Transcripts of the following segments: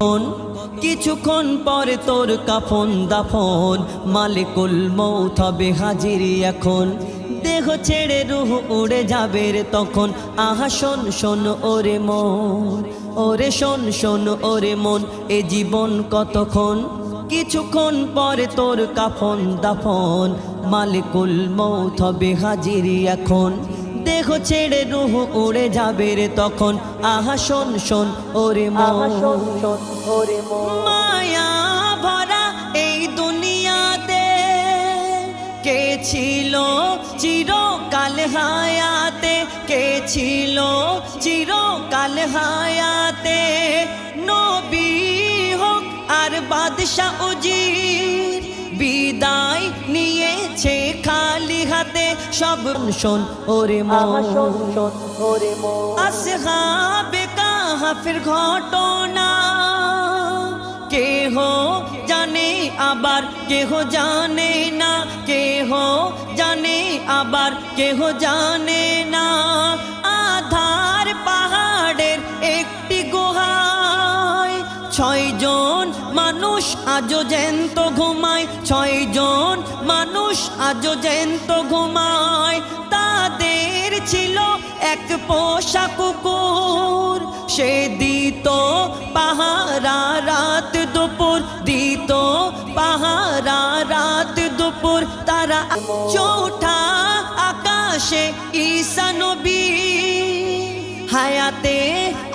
কতক্ষণ কিছুক্ষণ পরে তোর কাফন দাফন। মালিকুল মৌত হবে হাজিরি এখন। দেহ ছেড়ে রুহ উড়ে যাবে রে তখন। আহা, শোন শোন, ওরে মন। ওরে শোন শোন, ওরে মন, এ জীবন কতক্ষণ? কিছুক্ষণ পরে তোর কাফন দাফন। মালিকুল মৌত হবে হাজিরি এখন। দেহ ছেড়ে রুহ উড়ে যাবে রে তখন। আহা শোন শোন ওরে মায়া ভরা এই দুনিয়াতে কে ছিল চিরকাল হায়াতে? কে ছিল চিরকাল হায়াতে? নবী হোক আর বাদশাহ উজির বিদায় সব শোন ওরে আসহাবে কাহাফের ঘটনা কেহ জানে আবার কেহ জানে না কেহ জানে আবার কেহ জানে না আধার পাহাড়ের একটি গুহায় ছয়জন মানুষ আজও জ্যান্ত ঘুমায় ছয়জন মানুষ আজও জ্যান্ত ঘুমায়, তাদের ছিল এক পোষা কুকুর। সে দিত পাহারা রাত দুপুর, দিত পাহারা রাত দুপুর। তারা চৌঠা আকাশে ঈশা নবী। হায়াতে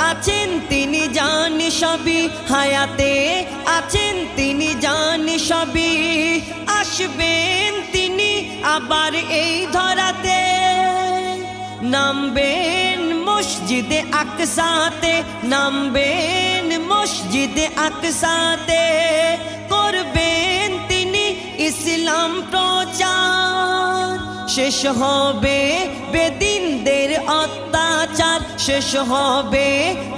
আছেন তিনি জানি সবই, হায়াতে আছেন তিনি জানি সবই। আসবেন তিনি আবার এই ধরাতে। নামবেন মসজিদে আকসাতে, নামবেন মসজিদে আকসাতে। করবেন তিনি ইসলাম প্রচার। শেষ হবে অত্যাচার শেষ হবে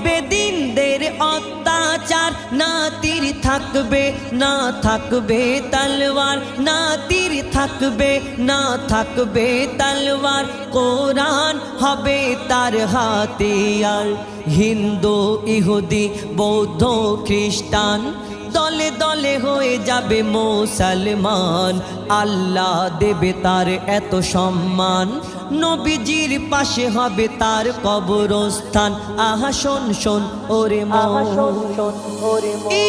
বেদিনদের অত্যাচার। না তীর থাকবে, না থাকবে তলোয়ার না তীর থাকবে, না থাকবে কোরআন হবে তার হাতিয়ার হিন্দু ইহুদি বৌদ্ধ খ্রিস্টান। দলে দলে হয়ে যাবে মুসলমান। আল্লাহ দেবে তার এত সম্মান। নবীজির পাশে হবে তার কবরস্থান। আহা শোন শোন ওরে মন।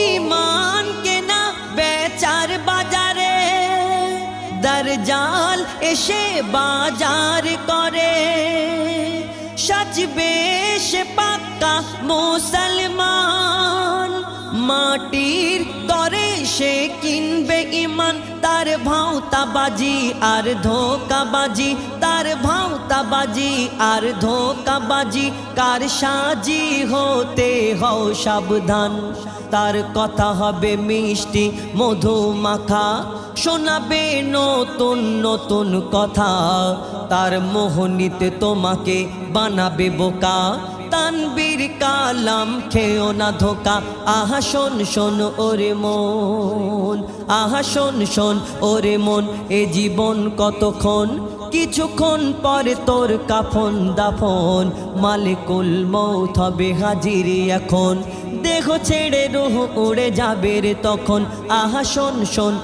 ইমান কেনা দরজাল এসে বাজার করে। সাজবে সে পাক্কা মুসলমান মাটির সে কিনবে ইমান তার ভাওতাবাজি আর ধোকাবাজি, তার ভাওতাবাজি আর ধোকাবাজি, কার সাজি হতে হও সাবধান। তার কথা হবে মিষ্টি মধু মাখা, শোনাবে নতুন নতুন কথা। তার মোহনীতে তোমাকে বানাবে বোকা তানবীর কালাম, খেও না ধোকা। আহা, শোন শোন, ওরে মন। আহা, শোন শোন, ওরে মন। এ জীবন কতক্ষণ? কিছুক্ষণ পরে তোর কাফন দাফন। মালিকুল মৌত হবে হাজিরি এখন। দেহ ছেড়ে রুহ উড়ে যাবে রে তখন। আহা, শোন শোন